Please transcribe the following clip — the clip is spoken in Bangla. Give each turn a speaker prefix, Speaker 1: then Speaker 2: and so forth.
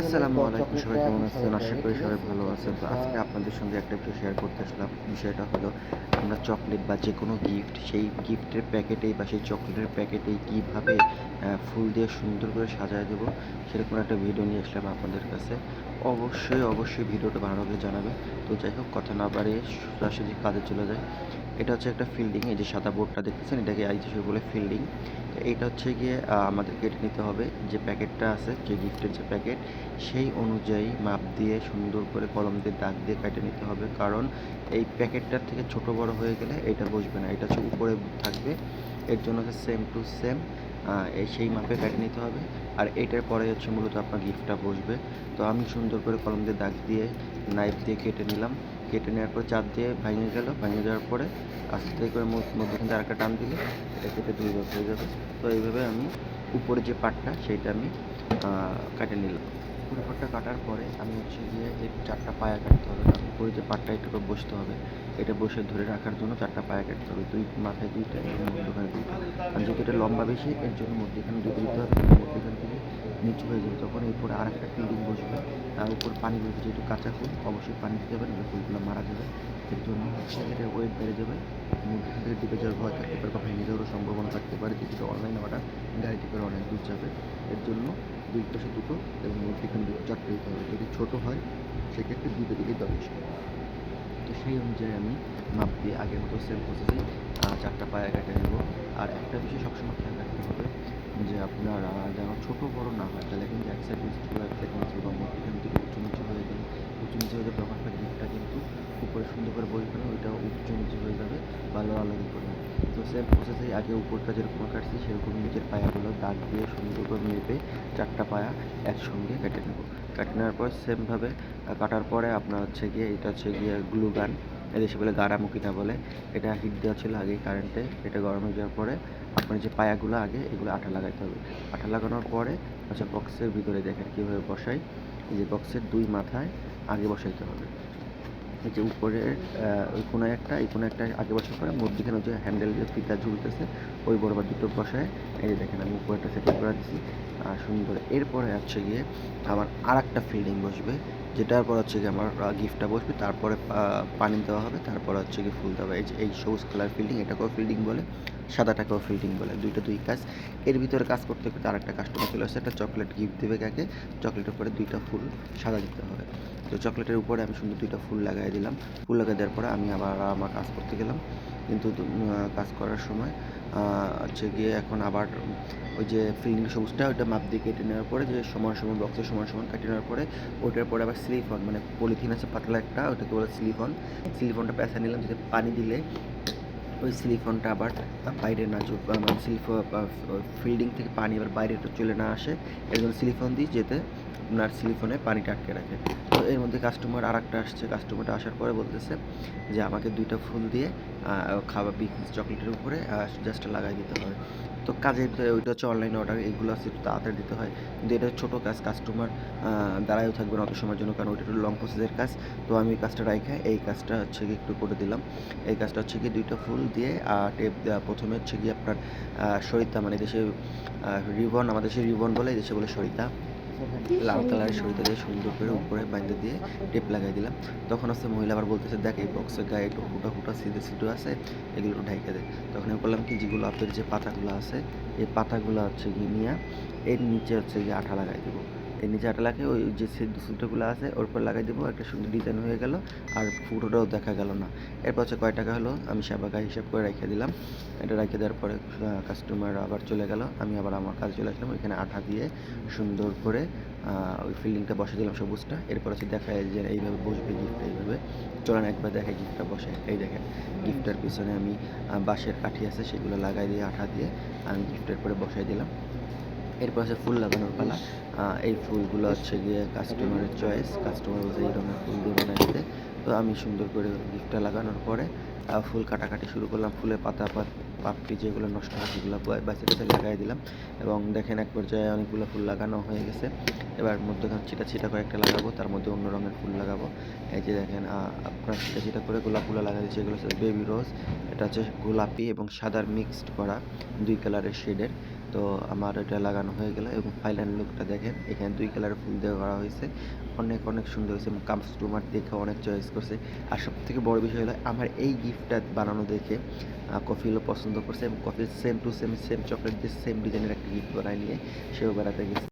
Speaker 1: আসসালামু আলাইকুম সবাই কেমন আছেন? আশা করি সবাই ভালো আছেন। তো আজকে আপনাদের সঙ্গে একটা বিষয় শেয়ার করতে আসলাম। বিষয়টা হলো আমরা চকলেট বা যে কোনো গিফট সেই গিফটের প্যাকেটেই বা সেই চকলেটের প্যাকেটেই কীভাবে ফুল দিয়ে সুন্দর করে সাজায় দেবো সেরকম একটা ভিডিও নিয়ে আসলাম আপনাদের কাছে। অবশ্যই অবশ্যই ভিডিওটা ভালো লাগলে জানাবে তো যাই হোক কথা না বাড়িয়ে সরাসরি কাজে চলে যায় এটা হচ্ছে একটা ফিল্ডিং এই যে সাদা বোর্ডটা দেখতেছেন এটাকে আই হিসেবে বলে ফিল্ডিং এইটা হচ্ছে গিয়ে আমাদের কেটে নিতে হবে যে প্যাকেটটা আছে যে গিফটের যে প্যাকেট সেই অনুযায়ী মাপ দিয়ে সুন্দর করে কলম দিয়ে দাগ দিয়ে কেটে নিতে হবে। কারণ এই প্যাকেটটার থেকে ছোট বড় হয়ে গেলে এটা বসবে না, এটা হচ্ছে উপরে থাকবে। এর জন্য হচ্ছে সেম টু সেম এই সেই মাপে কেটে নিতে হবে। আর এটার পরে হচ্ছে মূলত আপনার গিফটটা বসবে। তো আমি সুন্দর করে কলম দিয়ে দাগ দিয়ে নাইফ দিয়ে কেটে নিলাম। কেটে নেওয়ার পর চাপ দিয়ে ভেঙে গেল। ভেঙে যাওয়ার পরে আস্তে করে মধ্য- মধ্যখান থেকে আরেকটা টান দিলে এটা কেটে দুই ভাগ হয়ে যাবে। তো এইভাবে আমি উপরে যে পাটটা সেইটা আমি কেটে নিলাম। পাটটা কাটার পরে আমি হচ্ছে গিয়ে এই চারটা পায়া কাটতে হবে। কারণ উপরে যে পাটটা এটা করে বসতে হবে। এটা বসে ধরে রাখার জন্য চারটা পায়া কাটতে হবে। দুই মাথায় দুইটা এবং মধ্যখানে দুইটা। আর যেহেতু এটা লম্বা বেশি, এর জন্য মধ্যখানে দুটো দিতে হবে। মধ্যখান থেকে নিচু হয়ে যাবে। তখন এরপরে আর একটা ফিল্ডিং বসবে। তার উপর পানি বসবে যেহেতু কাঁচা ফুল, অবশ্যই পানি দিতে হবে, নাহলে ফুলগুলো মারা যাবে। এর জন্য হচ্ছে এটা ওয়েট বেড়ে যাবে। থেকে ডিপে যাওয়ার ভয় থাকতে পারে বা ভেঙে যাওয়ারও সম্ভাবনা থাকতে পারে যেহেতু অনলাইন অর্ডার গাড়িতে করে অনেক দূর যাবে। এর জন্য দুই পাশে দুটো এবং মধ্যখানে দুটো চারটে দিতে হবে। যদি ছোটো হয়, সেক্ষেত্রে দুটো দিকে যথেষ্ট। তো সেই অনুযায়ী আমি মাপ দিয়ে আগের মতো সেম প্রসেসে চারটা পায়ে কেটে নেব। আর একটা বিষয় সবসময় খেয়াল রাখতে হবে, যে আপনার যেন ছোটো বড় না হয়, তাহলে কিন্তু এক সাইড নিচু ছিল এক সাইড নিচু বা থেকে উঁচু নিচু হয়ে গেলে উঁচু নিচু হয়ে যাবে তখন উপরে সুন্দর করে বসবে না ওইটা উঁচু নিচু হয়ে যাবে বা লড়ালড়ি করবে তো সেম প্রসেসে আগে উপরটা যেরকম কাটছি সেরকম নিচের পায়াগুলো দাগ দিয়ে সুন্দর করে মেপে চারটা পায়া একসঙ্গে কেটে নেব। কেটে নেওয়ার পর সেমভাবে কাটার পরে আপনার হচ্ছে গিয়ে, এটা হচ্ছে গিয়ে গ্লু গান এদেশে বলে গাড়ামুখী না বলে, এটা হিট দেওয়া ছিল আগে কারেন্টে এটা গরম হয়ে যাওয়ার পরে আপনার যে পায়াগুলো আগে, এগুলো আঠা লাগাইতে হবে। আঠা লাগানোর পরে আচ্ছা বক্সের ভিতরে দেখেন কীভাবে বসাই, এই যে বক্সের দুই মাথায় আগে বসাইতে হবে। যে উপরে ওই কোনো একটা, এই কোনো একটা আগে বসার পরে মধ্যখানে যে হ্যান্ডেল যে ফিতা ঝুলতেছে, ওই বরাবর দুটো বসায়। এই যে দেখেন, আমি উপরে একটা সেটিং করে দিচ্ছি আর সুন্দর, এরপরে হচ্ছে গিয়ে আমার আর একটা ফিল্ডিং বসবে, যেটার পর হচ্ছে গিয়ে আমার গিফটটা বসবে, তারপরে পানি দেওয়া হবে, তারপর হচ্ছে গিয়ে ফুল দেওয়া হবে। এই যে, এই সবুজ কালার ফিল্ডিং এটাকেও ফিল্ডিং বলে। সাদাটাকেও ফিল্ডিং বলে, দুইটা দুই কাজ। এর ভিতরে কাজ করতে করতে আরেকটা কাস্টমার চলে আসছে একটা চকলেট গিফট দেবে কাকে। চকলেটের উপরে দুইটা ফুল সাদা দিতে হবে। তো চকলেটের উপরে আমি সুন্দর দুইটা ফুল লাগাই দিলাম। ফুল লাগাই দেওয়ার পরে আমি আবার আমার কাজ করতে গেলাম। কিন্তু কাজ করার সময় হচ্ছে গিয়ে এখন আবার ওই যে ফিল্ডিং সবুজটা, ওইটা মাপ দিয়ে কেটে নেওয়ার পরে, যে সমান সমান বক্সে সমান সমান কেটে নেওয়ার পরে, ওইটার পরে আবার স্লিফন মানে পলিথিন আছে পাতলা একটা, ওটাকে বলে স্লিফন স্লিফনটা পেঁচা নিলাম, যাতে পানি দিলে ওই সিলিকনটা আবার বাইরে না মানে সিলিফোন ফিল্ডিং থেকে পানি আবার বাইরে চলে না আসে, এর জন্য সিলিফন দিই যেতে আপনার সিলিফনে পানিটা আটকে রাখে। তো এর মধ্যে কাস্টমার আর একটা আসছে কাস্টমারটা আসার পরে বলতেছে যে আমাকে দুইটা ফুল দিয়ে খাবার বিগ চকলেটের উপরে জাস্ট লাগাই দিতে হয় তো কাজের ওইটা হচ্ছে অনলাইন অর্ডার এগুলো আছে একটু তাড়াতাড়ি দিতে হয়। কিন্তু এটা ছোটো কাজ কাস্টমার দাঁড়ায়ও থাকবে না অত সময়ের জন্য, কারণ ওইটা একটু লং প্রসেসের কাজ। তো আমি কাজটা রাইখে, এই কাজটা হচ্ছে কি একটু করে দিলাম। এই কাজটা হচ্ছে কি দুইটা ফুল দিয়ে টেপ দেওয়া, প্রথমে হচ্ছে কি আপনার সরিতা মানে দেশে রিবন, আমাদের দেশে রিবন বলে দেশে বলে সরিতা। লাল কালারের দিয়ে সুন্দর করে উপরে বাইন্দে দিয়ে টেপ লাগাই দিলাম। তখন হচ্ছে মহিলা আবার বলতেছে, দেখ, এই বক্সের গায়ে একটু ফুটা ফুটা সিঁদে সিঁদু আছে, এগুলো ঢাইকে দেয় তখন আমি বললাম, কি যেগুলো আপের যে পাতাগুলো আছে, এই পাতাগুলো হচ্ছে গিয়ে নিয়ে, এর নিচে হচ্ছে গিয়ে আঠা লাগাই দেবো। এর নিচে আঠা লাগিয়ে ওই যে সিটগুলো আছে, ওর উপর লাগাই দেবো, একটা সুন্দর ডিজাইন হয়ে গেল, আর ফুটোটাও দেখা গেল না। এরপর হচ্ছে কয় টাকা হলো, আমি সাবাকা হিসাব করে রেখে দিলাম। এটা রেখে দেওয়ার পরে কাস্টমার আবার চলে গেল, আমি আবার আমার কাজে চলে আসলাম, ওইখানে আঠা দিয়ে সুন্দর করে ওই ফিল্ডিংটা বসে দিলাম সবুজটা। এরপর হচ্ছে দেখায় যে এইভাবে বসবে গিফটটা এইভাবে। চলেন একবার দেখে গিফটটা বসে। এই দেখেন গিফটের পিছনে আমি বাঁশের কাঠি আছে, সেগুলো লাগাই দিয়ে আঠা দিয়ে, আমি গিফটের পরে বসাই দিলাম। এরপর আছে ফুল লাগানোর পালা। এই ফুলগুলো হচ্ছে গিয়ে কাস্টমারের চয়েস কাস্টমার বলছে রঙের ফুল বানাই দিতে তো আমি সুন্দর করে গিফটটা লাগানোর পরে ফুল কাটাকাটি শুরু করলাম, ফুলের পাতা পাত পাপড়ি যেগুলো নষ্ট হয় সেগুলো বাঁচে কাছে লাগাই দিলাম এবং দেখেন এক পর্যায়ে অনেকগুলো ফুল লাগানো হয়ে গেছে। এবার মধ্যখানে ছিটা ছিটা করে একটা লাগাবো, তার মধ্যে অন্য রঙের ফুল লাগাবো। এই যে দেখেন আপনার ছিটা ছিটা করে গোলাপগুলো লাগাই দিচ্ছি, এগুলো হচ্ছে বেবি রোজ, এটা হচ্ছে গোলাপি এবং সাদার মিক্সড করা দুই কালারের শেডের। তো আমার এটা লাগানো হয়ে গেল এবং ফাইনাল লুকটা দেখেন, এখানে দুই কালারের ফুল দেওয়া করা হয়েছে। অনেক অনেক সুন্দর হয়েছে কাস্টমার দেখে অনেক চয়েস করছে। আর সব থেকে বড় বিষয় হলো, আমার এই গিফটটা বানানো দেখে কফিলও পছন্দ করছে এবং Kafil same to same same chocolate দিয়ে সেম ডিজাইনের একটা গিফট বানায় নিয়ে সেও বেড়াতে গেছে।